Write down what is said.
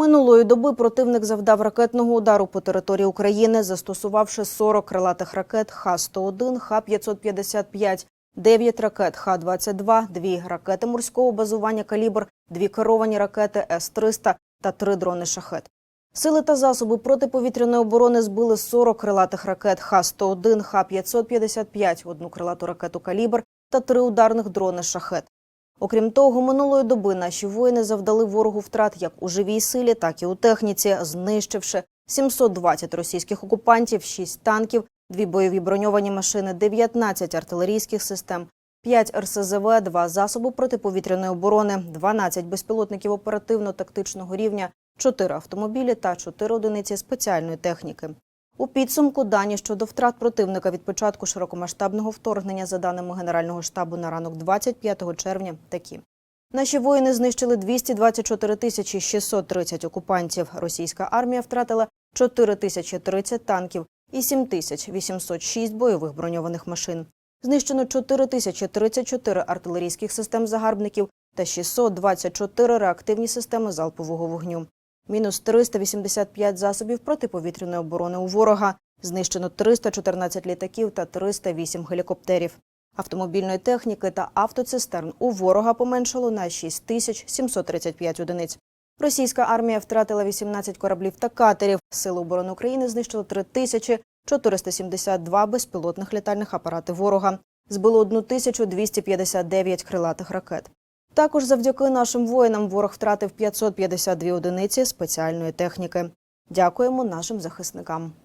Минулої доби противник завдав ракетного удару по території України, застосувавши 40 крилатих ракет Х-101, Х-555, 9 ракет Х-22, 2 ракети морського базування «Калібр», 2 керовані ракети С-300 та 3 дрони «Шахет». Сили та засоби протиповітряної оборони збили 40 крилатих ракет Х-101, Х-555, одну крилату ракету «Калібр» та 3 ударних дрони «Шахет». Окрім того, минулої доби наші воїни завдали ворогу втрат як у живій силі, так і у техніці, знищивши 720 російських окупантів, 6 танків, 2 бойові броньовані машини, 19 артилерійських систем, 5 РСЗВ, 2 засоби протиповітряної оборони, 12 безпілотників оперативно-тактичного рівня, 4 автомобілі та 4 одиниці спеціальної техніки. У підсумку дані щодо втрат противника від початку широкомасштабного вторгнення, за даними Генерального штабу на ранок 25 червня, такі. Наші воїни знищили 224 тисячі 630 окупантів. Російська армія втратила 4 тисячі 30 танків і 7 тисяч 806 бойових броньованих машин. Знищено 4 тисячі 34 артилерійських систем загарбників та 624 реактивні системи залпового вогню. Мінус 385 засобів протиповітряної оборони у ворога. Знищено 314 літаків та 308 гелікоптерів. Автомобільної техніки та автоцистерн у ворога поменшало на 6735 одиниць. Російська армія втратила 18 кораблів та катерів. Сили оборони України знищили 3472 безпілотних літальних апарати ворога. Збило 1259 крилатих ракет. Також завдяки нашим воїнам ворог втратив 552 одиниці спеціальної техніки. Дякуємо нашим захисникам.